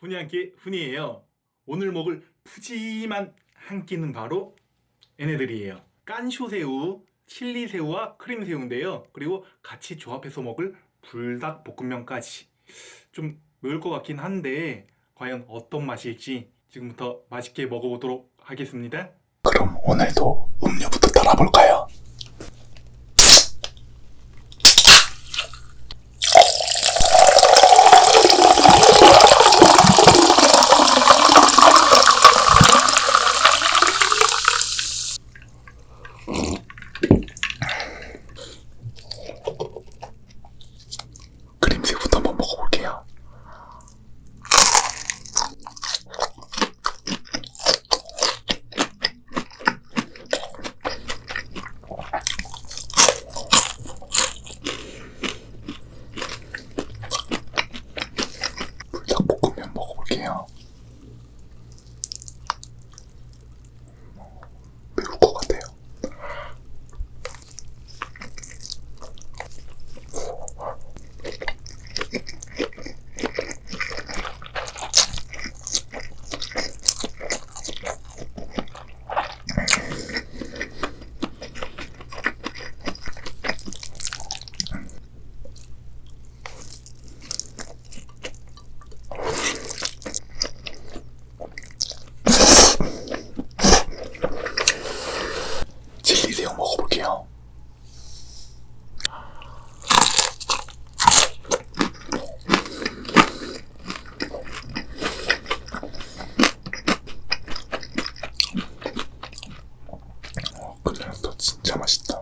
훈이 한 끼 훈이에요. 오늘 먹을 푸짐한 한 끼는 바로 얘네들이에요. 깐쇼새우, 칠리새우와 크림새우인데요. 그리고 같이 조합해서 먹을 불닭 볶음면까지 좀 매울 것 같긴 한데 과연 어떤 맛일지 지금부터 맛있게 먹어보도록 하겠습니다. 그럼 오늘도 음료부터 따라볼까요? 크림새우부터 한번 먹어볼게요. 불닭볶음면 먹어볼게요. 매울 것 같아요. 칠리새우 먹어볼게요. 어, 그래도 진짜 맛있다.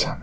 짜